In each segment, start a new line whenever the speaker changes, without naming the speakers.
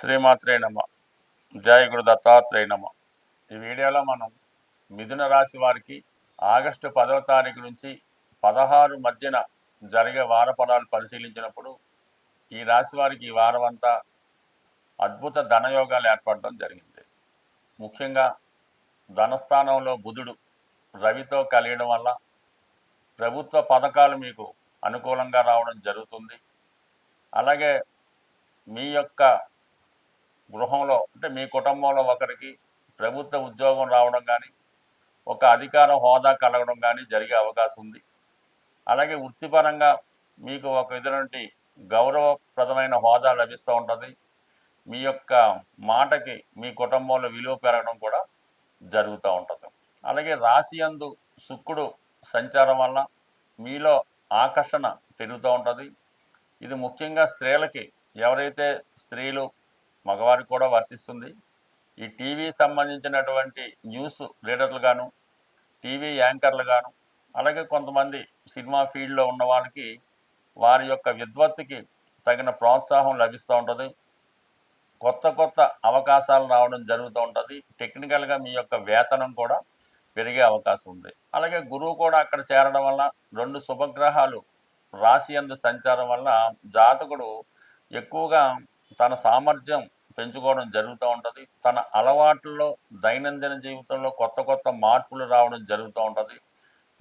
శ్రీమాత్రే నమ. జయ గురు దత్తాత్రేయ నమ. ఈ వీడియోలో మనం మిథున రాశి వారికి ఆగస్టు పదవ తారీఖు నుంచి పదహారు మధ్యన జరిగే వార పరిశీలించినప్పుడు ఈ రాశి వారికి ఈ వారం అంతా అద్భుత ధనయోగాలు ఏర్పడడం జరిగింది. ముఖ్యంగా ధనస్థానంలో బుధుడు రవితో కలియడం వల్ల ప్రభుత్వ పథకాలు మీకు అనుకూలంగా రావడం జరుగుతుంది. అలాగే మీ యొక్క గృహంలో అంటే మీ కుటుంబంలో ఒకరికి ప్రభుత్వ ఉద్యోగం రావడం కానీ ఒక అధికార హోదా కలగడం కానీ జరిగే అవకాశం ఉంది. అలాగే వృత్తిపరంగా మీకు ఒక విధమైనటువంటి గౌరవప్రదమైన హోదా లభిస్తూ ఉంటుంది. మీ యొక్క మాటకి మీ కుటుంబంలో విలువ పెరగడం కూడా జరుగుతూ ఉంటుంది. అలాగే రాశి యందు శుక్రుడు సంచారం వల్ల మీలో ఆకర్షణ పెరుగుతూ ఉంటుంది. ఇది ముఖ్యంగా స్త్రీలకి ఎవరైతే స్త్రీలు మగవారికి కూడా వర్తిస్తుంది. ఈ టీవీ సంబంధించినటువంటి న్యూస్ రీడర్లు గాను టీవీ యాంకర్లు గాను అలాగే కొంతమంది సినిమా ఫీల్డ్లో ఉన్న వాళ్ళకి వారి యొక్క విద్వత్తుకి తగిన ప్రోత్సాహం లభిస్తూ ఉంటుంది. కొత్త కొత్త అవకాశాలు రావడం జరుగుతూ ఉంటుంది. టెక్నికల్గా మీ యొక్క వేతనం కూడా పెరిగే అవకాశం ఉంది. అలాగే గురువు కూడా అక్కడ చేరడం వల్ల రెండు శుభగ్రహాలు రాశి అందు సంచారం వల్ల జాతకుడు ఎక్కువగా తన సామర్థ్యం పెంచుకోవడం జరుగుతూ ఉంటుంది. తన అలవాట్లలో దైనందిన జీవితంలో కొత్త కొత్త మార్పులు రావడం జరుగుతూ ఉంటుంది.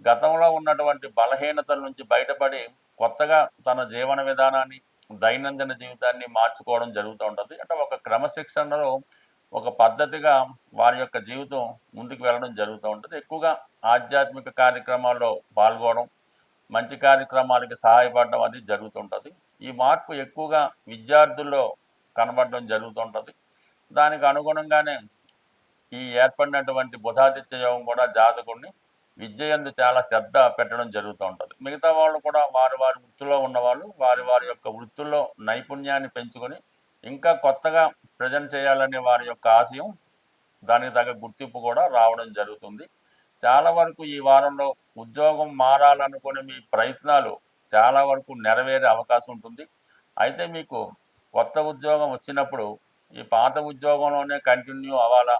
గతంలో ఉన్నటువంటి బలహీనతల నుంచి బయటపడి కొత్తగా తన జీవన విధానాన్ని దైనందిన జీవితాన్ని మార్చుకోవడం జరుగుతూ ఉంటుంది. అంటే ఒక క్రమశిక్షణలో ఒక పద్ధతిగా వారి యొక్క జీవితం ముందుకు వెళ్ళడం జరుగుతూ ఉంటుంది. ఎక్కువగా ఆధ్యాత్మిక కార్యక్రమాల్లో పాల్గొనడం మంచి కార్యక్రమాలకి సహాయపడడం అది జరుగుతుంటుంది ఈ మార్పు ఎక్కువగా విద్యార్థుల్లో కనబడడం జరుగుతుంటుంది. దానికి అనుగుణంగానే ఈ ఏర్పడినటువంటి బుధాదిత్య యోగం కూడా జాతకుడిని విద్యయందు చాలా శ్రద్ధ పెట్టడం జరుగుతూ ఉంటుంది మిగతా వాళ్ళు కూడా వారి వారి వృత్తిలో ఉన్నవాళ్ళు వారి వారి యొక్క వృత్తుల్లో నైపుణ్యాన్ని పెంచుకొని ఇంకా కొత్తగా ప్రజెంట్ చేయాలనే వారి యొక్క ఆశయం దానికి తగ్గ గుర్తింపు కూడా రావడం జరుగుతుంది. చాలా వరకు ఈ వారంలో ఉద్యోగం మారాలనుకునే మీ ప్రయత్నాలు చాలా వరకు నెరవేరే అవకాశం ఉంటుంది. అయితే మీకు కొత్త ఉద్యోగం వచ్చినప్పుడు ఈ పాత ఉద్యోగంలోనే కంటిన్యూ అవ్వాలా?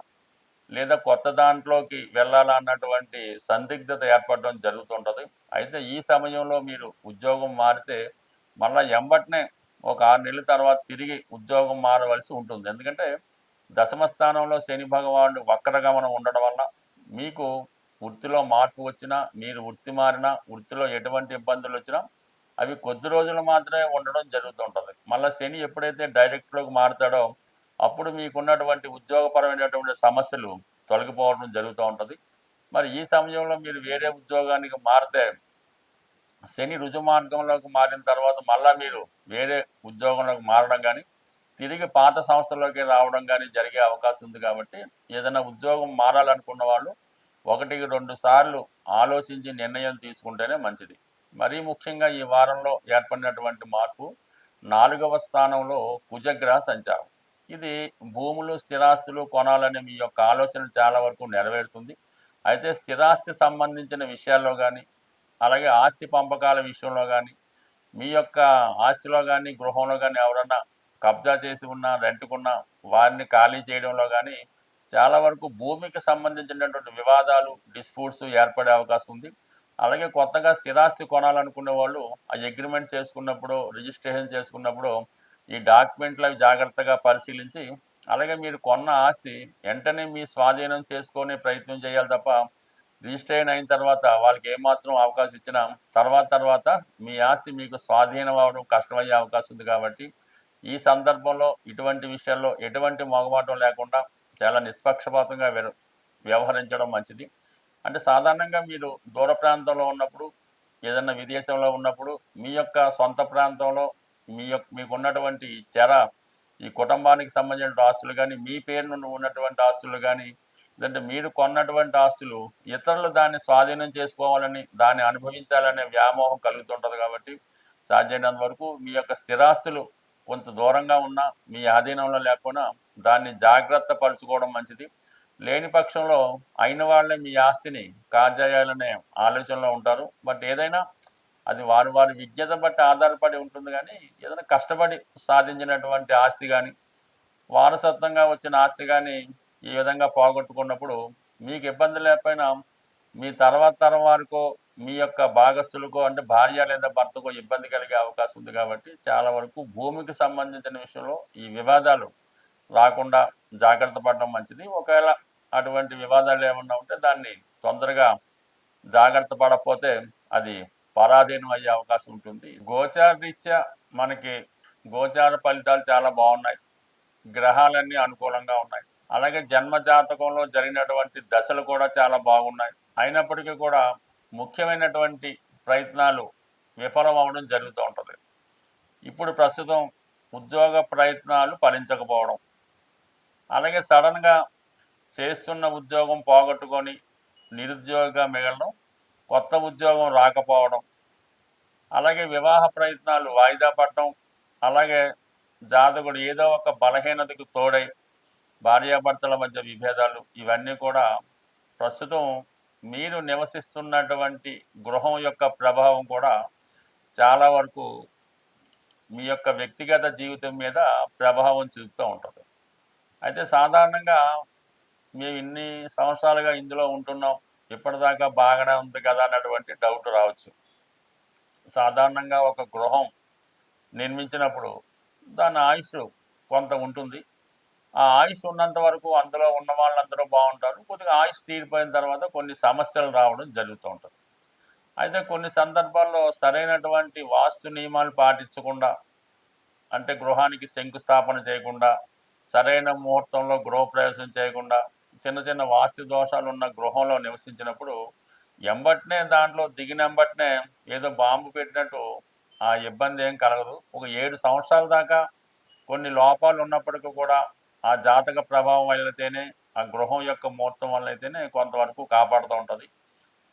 లేదా కొత్త దాంట్లోకి వెళ్ళాలా అన్నటువంటి సందిగ్ధత ఏర్పడడం జరుగుతుంటుంది. అయితే ఈ సమయంలో మీరు ఉద్యోగం మారితే మళ్ళీ ఎంబట్నే ఒక ఆరు నెలల తర్వాత తిరిగి ఉద్యోగం మారవలసి ఉంటుంది. ఎందుకంటే దశమ స్థానంలో శని భగవానుడు వక్రగమనం ఉండడం వల్ల మీకు వృత్తిలో మార్పు వచ్చినా మీరు వృత్తి మారినా వృత్తిలో ఎటువంటి ఇబ్బందులు వచ్చినా అవి కొద్ది రోజులు మాత్రమే ఉండడం జరుగుతుంటుంది. మళ్ళీ శని ఎప్పుడైతే డైరెక్ట్లోకి మారుతాడో అప్పుడు మీకున్నటువంటి ఉద్యోగపరమైనటువంటి సమస్యలు తొలగిపోవడం జరుగుతూ ఉంటుంది. మరి ఈ సమయంలో మీరు వేరే ఉద్యోగానికి మారితే శని రుజు మార్గంలోకి మారిన తర్వాత మళ్ళీ మీరు వేరే ఉద్యోగంలోకి మారడం కానీ తిరిగి పాత సంస్థలోకి రావడం కానీ జరిగే అవకాశం ఉంది కాబట్టి ఏదైనా ఉద్యోగం మారాలనుకున్న వాళ్ళు ఒకటికి రెండు సార్లు ఆలోచించి నిర్ణయం తీసుకుంటేనే మంచిది. మరీ ముఖ్యంగా ఈ వారంలో ఏర్పడినటువంటి మార్పు నాలుగవ స్థానంలో కుజగ్రహ సంచారం. ఇది భూములు స్థిరాస్తులు కొనాలనే మీ యొక్క ఆలోచన చాలా వరకు నెరవేరుతుంది. అయితే స్థిరాస్తి సంబంధించిన విషయాల్లో కానీ అలాగే ఆస్తి పంపకాల విషయంలో కానీ మీ యొక్క ఆస్తిలో కానీ గృహంలో కానీ ఎవరన్నా కబ్జా చేసి ఉన్నా రెంట్కున్నా వారిని ఖాళీ చేయడంలో కానీ చాలా వరకు భూమికి సంబంధించినటువంటి వివాదాలు డిస్ప్యూట్స్ ఏర్పడే అవకాశం ఉంది. అలాగే కొత్తగా స్థిరాస్తి కొనాలనుకునే వాళ్ళు ఆ అగ్రిమెంట్ చేసుకున్నప్పుడు రిజిస్ట్రేషన్ చేసుకున్నప్పుడు ఈ డాక్యుమెంట్లు అవి జాగ్రత్తగా పరిశీలించి అలాగే మీరు కొన్న ఆస్తి వెంటనే మీ స్వాధీనం చేసుకునే ప్రయత్నం చేయాలి తప్ప రిజిస్ట్రేషన్ అయిన తర్వాత వాళ్ళకి ఏమాత్రం అవకాశం ఇచ్చినా తర్వాత తర్వాత మీ ఆస్తి మీకు స్వాధీనం అవడం కష్టమయ్యే అవకాశం ఉంది కాబట్టి ఈ సందర్భంలో ఇటువంటి విషయాల్లో ఎటువంటి మొగమాటం లేకుండా చాలా నిష్పక్షపాతంగా వ్యవ- వ్యవహరించడం మంచిది. అంటే సాధారణంగా మీరు దూర ప్రాంతంలో ఉన్నప్పుడు ఏదైనా విదేశంలో ఉన్నప్పుడు మీ యొక్క సొంత ప్రాంతంలో మీ యొక్క మీకు ఉన్నటువంటి ఈ చెర ఈ కుటుంబానికి సంబంధించిన ఆస్తులు కానీ మీ పేరున ఉన్నటువంటి ఆస్తులు కానీ లేదంటే మీరు కొన్నటువంటి ఆస్తులు ఇతరులు దాన్ని స్వాధీనం చేసుకోవాలని దాన్ని అనుభవించాలనే వ్యామోహం కలుగుతుంటుంది కాబట్టి సాధ్యమైనంత వరకు మీ యొక్క స్థిరాస్తులు కొంత దూరంగా ఉన్నా మీ ఆధీనంలో లేకుండా దాన్ని జాగ్రత్త పరుచుకోవడం మంచిది. లేని పక్షంలో అయిన వాళ్ళే మీ ఆస్తిని కాజేయాలనే ఆలోచనలో ఉంటారు. బట్ ఏదైనా అది వారి వారి విజ్ఞత బట్టి ఆధారపడి ఉంటుంది కానీ ఏదైనా కష్టపడి సాధించినటువంటి ఆస్తి కానీ వారసత్వంగా వచ్చిన ఆస్తి కానీ ఈ విధంగా పోగొట్టుకున్నప్పుడు మీకు ఇబ్బంది లేకపోయినా మీ తర్వాత తరం వారికో మీ యొక్క భాగస్థులకో అంటే భార్య లేదా భర్తకో ఇబ్బంది కలిగే అవకాశం ఉంది కాబట్టి చాలా వరకు భూమికి సంబంధించిన విషయంలో ఈ వివాదాలు రాకుండా జాగ్రత్త పడడం మంచిది. ఒకవేళ అటువంటి వివాదాలు ఏమన్నా ఉంటే దాన్ని తొందరగా జాగ్రత్త పడకపోతే అది పరాధీనం అయ్యే అవకాశం ఉంటుంది. గోచార రీత్యా మనకి గోచార ఫలితాలు చాలా బాగున్నాయి. గ్రహాలన్నీ అనుకూలంగా ఉన్నాయి. అలాగే జన్మ జాతకంలో జరిగినటువంటి దశలు కూడా చాలా బాగున్నాయి. అయినప్పటికీ కూడా ముఖ్యమైనటువంటి ప్రయత్నాలు విఫలం అవ్వడం జరుగుతూ ఉంటుంది. ఇప్పుడు ప్రస్తుతం ఉద్యోగ ప్రయత్నాలు ఫలించకపోవడం. అలాగే సడన్గా చేస్తున్న ఉద్యోగం పోగొట్టుకొని నిరుద్యోగిగా మిగలడం కొత్త ఉద్యోగం రాకపోవడం అలాగే వివాహ ప్రయత్నాలు వాయిదా పడటం అలాగే జాతకుడు ఏదో ఒక బలహీనతకు తోడై భార్యాభర్తల మధ్య విభేదాలు ఇవన్నీ కూడా ప్రస్తుతం మీరు నివసిస్తున్నటువంటి గృహం యొక్క ప్రభావం కూడా చాలా వరకు మీ యొక్క వ్యక్తిగత జీవితం మీద ప్రభావం చూపుతూ ఉంటుంది. అయితే సాధారణంగా మేము ఇన్ని సంవత్సరాలుగా ఇందులో ఉంటున్నాం. ఇప్పటిదాకా బాగానే ఉంది కదా అన్నటువంటి డౌట్ రావచ్చు. సాధారణంగా ఒక గృహం నిర్మించినప్పుడు దాని ఆయుష్ కొంత ఉంటుంది. ఆ ఆయుష్ ఉన్నంత వరకు అందులో ఉన్న వాళ్ళందరూ బాగుంటారు. కొద్దిగా ఆయుష్ తీరిపోయిన తర్వాత కొన్ని సమస్యలు రావడం జరుగుతూ ఉంటుంది. అయితే కొన్ని సందర్భాల్లో సరైనటువంటి వాస్తు నియమాలు పాటించకుండా అంటే గృహానికి శంకుస్థాపన చేయకుండా సరైన ముహూర్తంలో గృహప్రవేశం చేయకుండా చిన్న చిన్న వాస్తు దోషాలు ఉన్న గృహంలో నివసించినప్పుడు ఎంబట్నే దాంట్లో దిగినెంబట్నే ఏదో బాంబు పెట్టినట్టు ఆ ఇబ్బంది ఏం కలగదు. ఒక ఏడు సంవత్సరాల దాకా కొన్ని లోపాలు ఉన్నప్పటికీ కూడా ఆ జాతక ప్రభావం వల్లైతేనే ఆ గృహం యొక్క ముహూర్తం వల్ల అయితేనే కొంతవరకు కాపాడుతూ ఉంటుంది.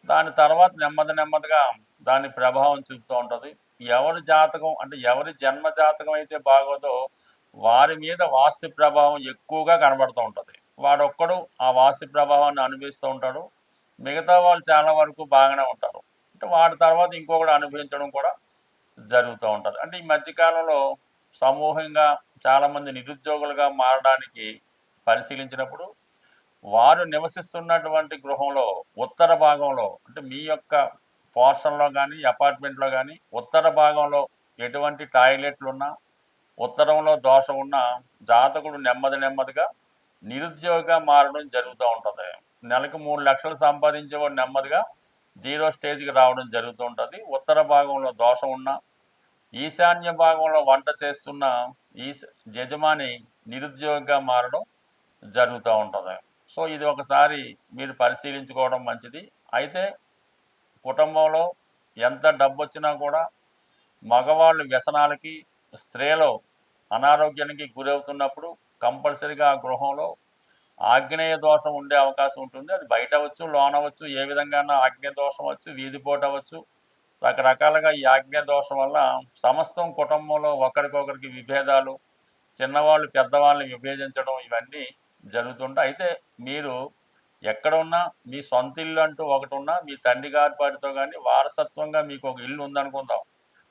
దాని తర్వాత నెమ్మది నెమ్మదిగా దాని ప్రభావం చూపుతూ ఉంటుంది. ఎవరి జాతకం అంటే ఎవరి జన్మ జాతకం అయితే బాగోదో వారి మీద వాస్తు ప్రభావం ఎక్కువగా కనబడుతూ ఉంటుంది. వాడొక్కడు ఆ వాస్తు ప్రభావాన్ని అనుభవిస్తూ ఉంటాడు. మిగతా వాళ్ళు చాలా వరకు బాగానే ఉంటారు. అంటే వాడి తర్వాత ఇంకొకటి అనుభవించడం కూడా జరుగుతూ ఉంటుంది. అంటే ఈ మధ్యకాలంలో సమూహంగా చాలామంది నిరుద్యోగులుగా మారడానికి పరిశీలించినప్పుడు వారు నివసిస్తున్నటువంటి గృహంలో ఉత్తర భాగంలో అంటే మీ యొక్క పోర్షన్లో కానీ అపార్ట్మెంట్లో కానీ ఉత్తర భాగంలో ఎటువంటి టాయిలెట్లు ఉన్నా ఉత్తరంలో దోషం ఉన్నా జాతకుడు నెమ్మది నెమ్మదిగా నిరుద్యోగంగా మారడం జరుగుతూ ఉంటుంది. నెలకు మూడు లక్షలు సంపాదించేవాడు నెమ్మదిగా జీరో స్టేజ్కి రావడం జరుగుతూ ఉంటుంది. ఉత్తర భాగంలో దోషం ఉన్నా ఈశాన్య భాగంలో వంట చేస్తున్న ఈ యజమాని నిరుద్యోగిగా మారడం జరుగుతూ ఉంటుంది. సో ఇది ఒకసారి మీరు పరిశీలించుకోవడం మంచిది. అయితే కుటుంబంలో ఎంత డబ్బు వచ్చినా కూడా మగవాళ్ళు వ్యసనాలకి స్త్రీలు అనారోగ్యానికి గురవుతున్నప్పుడు కంపల్సరీగా ఆ గృహంలో ఆగ్నేయ దోషం ఉండే అవకాశం ఉంటుంది. అది బయట అవ్వచ్చు లోన్ అవ్వచ్చు ఏ విధంగా ఆగ్నేయ దోషం వచ్చు వీధిపోటు అవ్వచ్చు. రకరకాలుగా ఈ ఆగ్నేయ దోషం వల్ల సమస్తం కుటుంబంలో ఒకరికొకరికి విభేదాలు చిన్నవాళ్ళు పెద్దవాళ్ళని విభేదించడం ఇవన్నీ జరుగుతుంటాయి. అయితే మీరు ఎక్కడ ఉన్నా మీ సొంత ఇల్లు అంటూ ఒకటి ఉన్నా మీ తండ్రి గారి పాటితో కానీ వారసత్వంగా మీకు ఒక ఇల్లు ఉందనుకుందాం.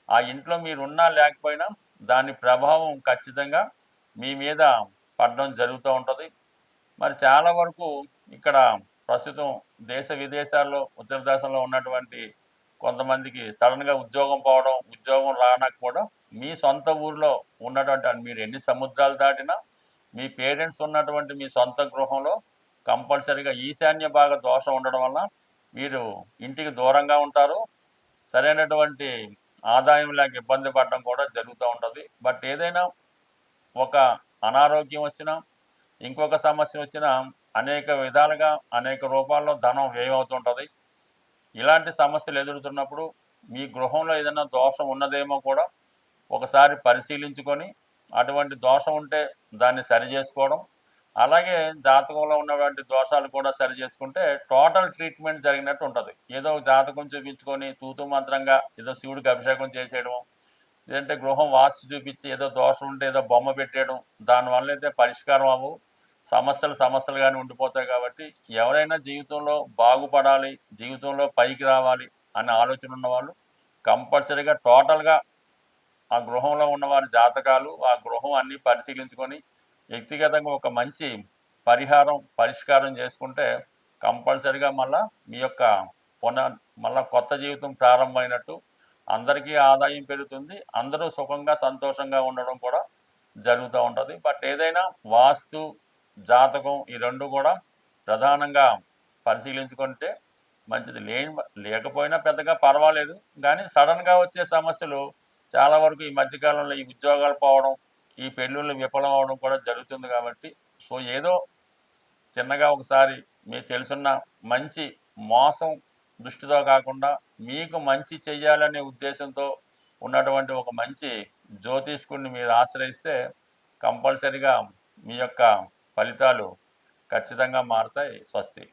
ఆ ఇంట్లో మీరు ఉన్నా లేకపోయినా దాని ప్రభావం ఖచ్చితంగా మీ మీద పడడం జరుగుతూ ఉంటుంది. మరి చాలా వరకు ఇక్కడ ప్రస్తుతం దేశ విదేశాల్లో ఉత్తర దేశంలో ఉన్నటువంటి కొంతమందికి సడన్గా ఉద్యోగం పోవడం ఉద్యోగం రానకపోవడం మీ సొంత ఊర్లో ఉన్నటువంటి మీరు ఎన్ని సముద్రాలు దాటినా మీ పేరెంట్స్ ఉన్నటువంటి మీ సొంత గృహంలో కంపల్సరీగా ఈశాన్య భాగ దోషం ఉండడం వల్ల మీరు ఇంటికి దూరంగా ఉంటారు. సరైనటువంటి ఆదాయం లేక ఇబ్బంది పడడం కూడా జరుగుతూ ఉంటుంది. బట్ ఏదైనా ఒక అనారోగ్యం వచ్చినా ఇంకొక సమస్య వచ్చినా అనేక విధాలుగా అనేక రూపాల్లో ధనం వ్యయం అవుతుంటుంది ఇలాంటి సమస్యలు ఎదురుతున్నప్పుడు మీ గృహంలో ఏదైనా దోషం ఉన్నదేమో కూడా ఒకసారి పరిశీలించుకొని అటువంటి దోషం ఉంటే దాన్ని సరి చేసుకోవడం. అలాగే జాతకంలో ఉన్నటువంటి దోషాలు కూడా సరి చేసుకుంటే టోటల్ ట్రీట్మెంట్ జరిగినట్టు ఉంటుంది. ఏదో జాతకం చూపించుకొని తూతు మంత్రంగా ఏదో శివుడికి అభిషేకం చేసేయడం లేదంటే గృహం వాస్తు చూపించి ఏదో దోషం ఉంటే ఏదో బొమ్మ పెట్టేయడం దానివల్ల అయితే పరిష్కారం అవ్వు సమస్యలు సమస్యలుగానే ఉండిపోతాయి కాబట్టి ఎవరైనా జీవితంలో బాగుపడాలి జీవితంలో పైకి రావాలి అనే ఆలోచన ఉన్నవాళ్ళు కంపల్సరీగా టోటల్గా ఆ గృహంలో ఉన్న వారి జాతకాలు ఆ గృహం అన్నీ పరిశీలించుకొని వ్యక్తిగతంగా ఒక మంచి పరిహారం పరిష్కారం చేసుకుంటే కంపల్సరిగా మళ్ళీ మీ యొక్క పున మళ్ళీ కొత్త జీవితం ప్రారంభమైనట్టు అందరికీ ఆదాయం పెరుగుతుంది అందరూ సుఖంగా సంతోషంగా ఉండడం కూడా జరుగుతూ ఉంటుంది. బట్ ఏదైనా వాస్తు జాతకం ఈ రెండు కూడా ప్రధానంగా పరిశీలించుకుంటే మంచిది. లేని లేకపోయినా పెద్దగా పర్వాలేదు. కానీ సడన్గా వచ్చే సమస్యలు చాలా వరకు ఈ మధ్యకాలంలో ఈ ఉద్యోగాలు పోవడం ఈ పెళ్ళిళ్ళు విఫలం అవడం కూడా జరుగుతుంది కాబట్టి. సో ఏదో చిన్నగా ఒకసారి మీకు తెలుసున్న మంచి మోసం దృష్టితో కాకుండా మీకు మంచి చెయ్యాలనే ఉద్దేశంతో ఉన్నటువంటి ఒక మంచి జ్యోతిష్కుడిని మీరు ఆశ్రయిస్తే కంపల్సరిగా మీ యొక్క ఫలితాలు ఖచ్చితంగా మారుతాయి స్వస్తి.